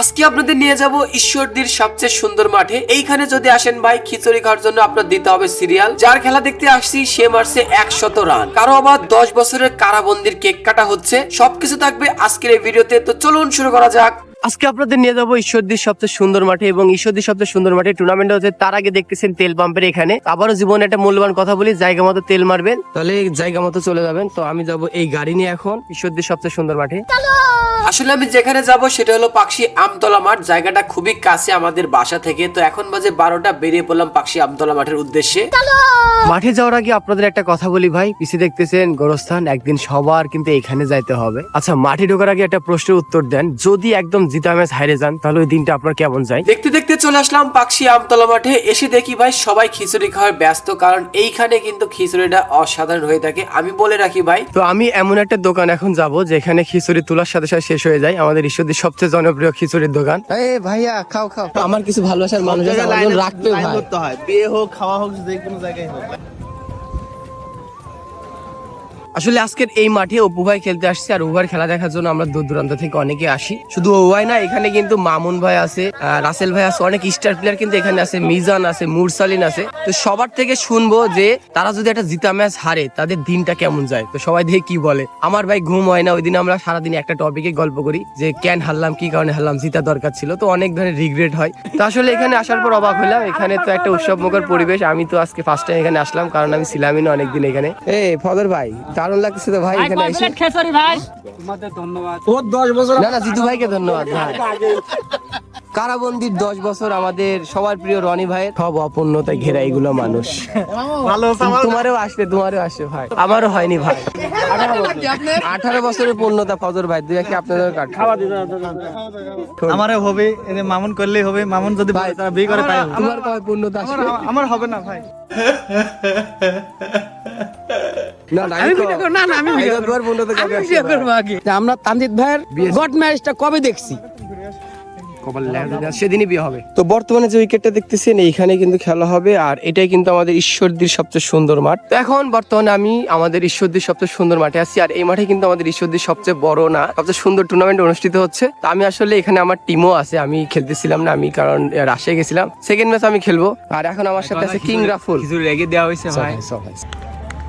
আজকে আপনাদের নিয়ে যাব ঈশ্বরদীর সবচেয়ে সুন্দর মাঠে। এইখানে যদি আসেন ভাই, খিচুড়ি খাওয়ার জন্য আপনার দিতে হবে সিরিয়াল। যার খেলা দেখতে আসছি, সে মারছে একশত রান। কারও আবার দশ বছরের কারাবন্দির কেক কাটা হচ্ছে। সবকিছু থাকবে আজকের এই ভিডিওতে। তো চলুন শুরু করা যাক। আজকে আপনাদের নিয়ে যাব ঈশ্বরদীর সবচেয়ে সুন্দর মাঠে এবং ঈশ্বরদীর সবচেয়ে সুন্দর মাঠে টুর্নামেন্ট হচ্ছে। তার আগে দেখতেছেন তেল পাম্পের এখানে। আবারও জীবনে একটা মূল্যবান কথা বলি, জায়গা মতো তেল মারবেন। তাহলে জায়গা মতো চলে যাবেন। তো আমি যাব এই গাড়ি নিয়ে এখন, ঈশ্বরদীর সবচেয়ে সুন্দর মাঠে। আসলে আমি যেখানে যাব সেটা হলো পাখি আমতলা মাঠ। জায়গাটা খুবই কাছে আমাদের বাসা থেকে। তো এখন বাজে বারোটা বেরিয়ে পড়লাম পাখি আমতলা মাঠের উদ্দেশ্যে। মাঠে যাওয়ার আগে আপনাদের একটা কথা বলি ভাই। পিছিয়ে দেখতেছেন গোরস্থান একদিন সবার কিন্তু এখানে যাইতে হবে। আচ্ছা মাঠে ঢোকার আগে একটা প্রশ্নের উত্তর দেন। যদি একদম জিতা ম্যাচ হারে যান তাহলে ওই দিনটা আপনার কেমন যায়? দেখতে দেখতে চলে আসলাম পাখি আমতলা মাঠে। এসে দেখি ভাই সবাই খিচুড়ি খাওয়ার ব্যস্ত। কারণ এইখানে কিন্তু খিচুড়িটা অসাধারণ হয়ে থাকে। আমি বলে রাখি ভাই। তো আমি এমন একটা দোকান এখন যাব যেখানে খিচুড়ি তোলার সাথে সাথে শেষ হয়ে যায়। আমাদের ঈশ্বরদীর সবচেয়ে জনপ্রিয় খিচুড়ির দোকান। এই ভাইয়া খাও খাও। আমার কিছু ভালোবাসার মানুষ রাখতে রাখবে হয়। বিয়ে হোক খাওয়া হোক যে কোনো জায়গায় হোক। আসলে আজকের এই মাঠে অপু ভাই খেলতে আসছে আর ওভার খেলা দেখার জন্য আমরা দূর দূরান্ত থেকে অনেকে আসি। শুধু ও ভাই না, এখানে কিন্তু মামুন ভাই আছে রাসেল ভাই আছে, অনেক স্টার প্লেয়ার কিন্তু এখানে আছে, মিজান আছে, মুরসালিন আছে। তো সবার থেকে শুনব যে তারা যদি একটা জিতা ম্যাচ হারে, তাদের দিনটা কেমন যায়? তো সবাই দেখে কি বলে। আমার ভাই ঘুম হয় না ওই দিন আমরা সারাদিন একটা টপিকে গল্প করি যে কেন হারলাম, কি কারণে হারলাম, জিতা দরকার ছিল। তো অনেক ধরনের রিগ্রেট হয়। তো আসলে এখানে আসার পর অবাক হলাম এখানে তো একটা উৎসব মুখর পরিবেশ। আমি তো আজকে ফার্স্ট টাইম এখানে আসলাম, কারণ আমি ছিলামই না অনেকদিন এখানে। এ ফদর ভাই দারুণ লাগতেছে তো ভাই এখানে এসে। ওর দশ বছর না না জিতু ভাইকে ধন্যবাদ ভাই। কারাবন্দির দশ বছর আমাদের সবার প্রিয় রনি ভাইয়ের সব অপূর্ণতায় ঘেরা এগুলো মানুষ। ভালো তোমারও আসবে তোমারও আসবে ভাই। আমারও হয়নি ভাই। আঠারো বছরের পূর্ণতা ফজর ভাই দুই একে আপনাদের কাট আমার হবে মামুন করলেই হবে মামুন যদি ভাই তারা বিয়ে করে তাই কবে পূর্ণতা। আসবে আমার হবে না ভাই। আমরা তানজিৎ ভাইয়ের গড ম্যাচটা কবে দেখছি? সেদিনই বিয়ে হবে। তো বর্তমানে যে উইকেটটা দেখতেছেন এইখানে কিন্তু খেলা হবে আর এটাই কিন্তু আমাদের ঈশ্বরদীর সবচেয়ে সুন্দর মাঠ। তো এখন বর্তমানে আমি আমাদের ঈশ্বরদীর সবচেয়ে সুন্দর মাঠে আছি আর এই মাঠে কিন্তু আমাদের ঈশ্বরদীর সবচেয়ে বড় না সবচেয়ে সুন্দর টুর্নামেন্ট অনুষ্ঠিত হচ্ছে। তো আমি আসলে এখানে আমার টিমও আছে আমি খেলতেছিলাম না আমি কারণ রাশিয়া গেছিলাম। সেকেন্ড ম্যাচ আমি খেলব। আর এখন আমার সাথে আছে কিং রাফুল রেগে দেওয়া হয়েছে ভাই।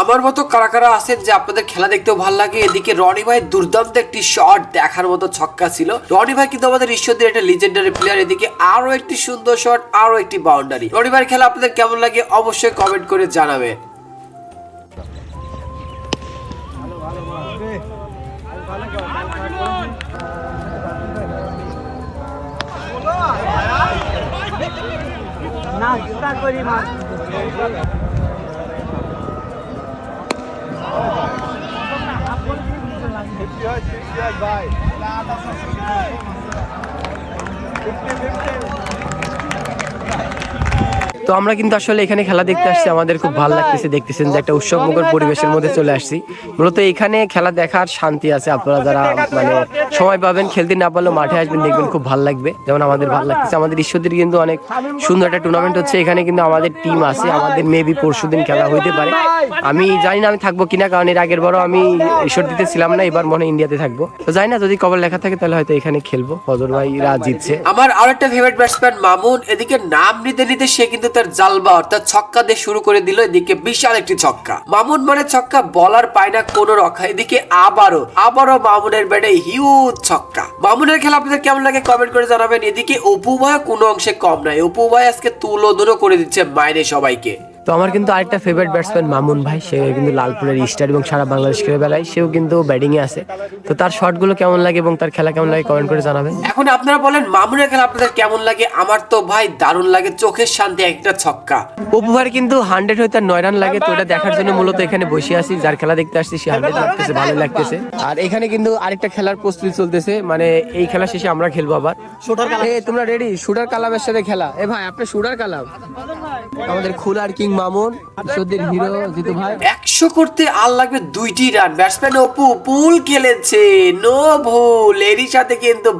আমার মতো কারা কারা আছেন যে আপনাদের খেলা দেখতেও ভালো লাগে? এদিকে রনি ভাই দুর্দান্ত একটি শট দেখার মতো ছক্কা ছিল। রনি ভাই কিন্তু আমাদের ঈশ্বরদের একটা লিজেন্ডারি প্লেয়ার এদিকে আরও একটি সুন্দর শট আরও একটি বাউন্ডারি রনি ভাইয়ের খেলা আপনাদের কেমন লাগে অবশ্যই কমেন্ট করে জানাবে মাছ জোগাড় করি মাছ ভাই তো আমরা কিন্তু আসলে এখানে খেলা দেখতে আসছি। আমাদের খুব ভালো লাগতেছে, দেখতেছেন যে একটা উৎসব মুখর পরিবেশের মধ্যে চলে আসছি। মূলত এখানে খেলা দেখার শান্তি আছে। আপনারা যারা মানে সময় পাবেন, খেলতে না পারলেও মাঠে আসবেন, দেখবেন খুব ভালো লাগবে। যেমন আমাদের ভালো লাগতেছে। আমাদের ঈশ্বরদের কিন্তু অনেক সুন্দর একটা টুর্নামেন্ট হচ্ছে। এখানে কিন্তু আমাদের টিম আছে। আমাদের মেবি পরশু দিন খেলা হইতে পারে। আমি জানি না আমি থাকব কিনা, কারণ এর আগের বারও আমি ঈশ্বর দিতে ছিলাম না, এবার মনে ইন্ডিয়াতে থাকব। তো জানি না, যদি কবর লেখা থাকে, তাহলে হয়তো এখানে খেলব। ফজর ভাইরা জিতছে। আমার আরেকটা ফেভারিট ব্যাটসম্যান মামুন, এদিকে নাম নিতে নিতে সে কিন্তু তার জালবা অর্থাৎ ছক্কা দিয়ে শুরু করে দিল এদিকে বিশাল একটি ছক্কা। মামুন মানে ছক্কা বলার পায় না কোনো রক্ষা। এদিকে আবারও আবারও মামুনের ব্যাটে হিউজ ছক্কা। মামুনের খেলা আপনাদের কেমন লাগে কমেন্ট করে জানাবেন। এদিকে অপু ভাই কোনো অংশে কম নাই অপু ভাই আজকে তুলো দুলো করে দিচ্ছে মাইনে সবাইকে। তো আমার কিন্তু আরেকটা ফেভারিট ব্যাটসম্যান মামুন ভাই সে কিন্তু লালপুরের স্টার এবং সারা বাংলাদেশ খেলে বেলায় সেও কিন্তু ব্যাটিং এ আছে। তো তার শটগুলো কেমন লাগে এবং তার খেলা কেমন লাগে কমেন্ট করে জানাবেন। এখন আপনারা বলেন মামুনের খেলা আপনাদের কেমন লাগে? আমার তো ভাই দারুণ লাগে চোখের শান্তি একটা ছক্কা। অপু ভাইয়ের কিন্তু হান্ড্রেড হয়তো নয় রান লাগে তো এটা দেখার জন্য মূলত এখানে বসে আছি। যার খেলা দেখতে আসছি সে হান্ড্রেড লাগতেছে ভালো লাগতেছে। আর এখানে কিন্তু আরেকটা খেলার প্রস্তুতি চলতেছে মানে এই খেলা শেষে আমরা খেলব আবার। এ তোমরা রেডি শুটার কালামের সাথে খেলা। এ ভাই আপনি শুটার কালাম। আমাদের খুলার কিং মামুন সদ্যের হিরো জিতু ভাই। একশো করতে আর লাগবে দুইটি রান ব্যাটসম্যান অপু পুল খেলেছে নো ভুল। সাথে কিন্তু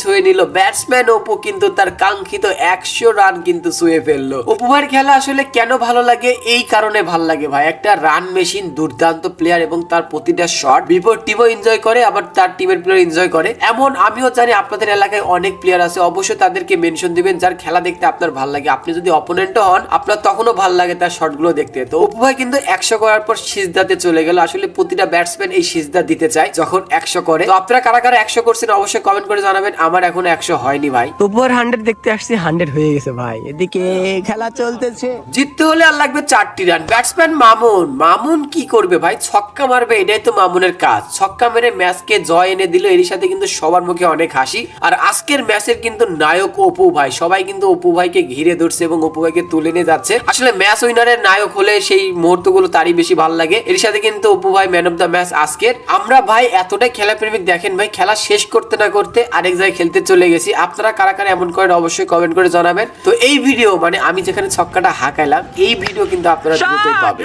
ছুঁয়ে নিল। ব্যাটসম্যান অপু কিন্তু তার কাঙ্ক্ষিত একশো রান কিন্তু ছুঁয়ে ফেলল। অপু খেলা আসলে কেন ভালো লাগে? এই কারণে ভালো লাগে ভাই। একটা রান মেশিন দুর্দান্ত প্লেয়ার এবং তার প্রতিটা শট বিপরীত টিমও এনজয় করে, আবার তার টিমের প্লেয়ার এনজয় করে। এমন আমিও জানি আপনাদের এলাকায় অনেক প্লেয়ার আছে। অবশ্যই তাদেরকে মেনশন দিবেন, যার খেলা দেখতে আপনার ভালো লাগে। আপনি যদি অপোনেন্টও হন আপনার তখনও ভালো লাগে তার শটগুলো দেখতে। তো অপু ভাই কিন্তু একশো করার পর সিজদাতে চলে গেল। আসলে প্রতিটা ব্যাটসম্যান এই সিজদা দিতে চায় যখন একশো করে। তো আপনারা কারা কারা একশো করছেন অবশ্যই কমেন্ট করে জানাবেন। আমার এখনও একশো হয়নি ভাই। তবুয়ার হান্ড্রেড দেখতে আসছি হান্ড্রেড হয়ে গেছে ভাই। এদিকে খেলা চলতেছে। জিততে হলে আর লাগবে চারটি রান ব্যাটসম্যান মামুন। মামুন কি করবে ভাই? ছক্কা মারবে এটাই তো মামুনের কাজ। ছক্কা মেরে ম্যাচকে জয় এনে দিল এর সাথে কিন্তু সবার মুখে অনেক হাসি। আর আজকের ম্যাচের কিন্তু নায়ক অপু ভাই। সবাই কিন্তু অপু ভাইকে ঘিরে ধরছে এবং অপু ভাইকে তুলে নিয়ে যাচ্ছে। আসলে ম্যাচ উইনারের নায়ক হলে সেই মুহূর্তগুলো তারই বেশি ভালো লাগে। এর সাথে কিন্তু অপু ভাই ম্যান অফ দ্য ম্যাচ আজকের। আমরা ভাই এতটাই খেলা প্রেমিক দেখেন ভাই খেলা শেষ করতে না করতে আরেক জায়গায় খেলতে চলে গেছি। আপনারা কারা কারা এমন করেন অবশ্যই কমেন্ট করে জানাবেন। তো এই ভিডিও মানে আমি যেখানে ছক্কাটা হাঁকাইলাম এই ভিডিও কিন্তু আপনারা দ্রুতই পাবেন।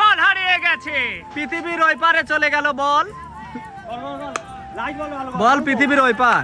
বল হারিয়ে গেছে। পৃথিবীর ওই পারে চলে গেল বল বল পৃথিবীর ওই পার।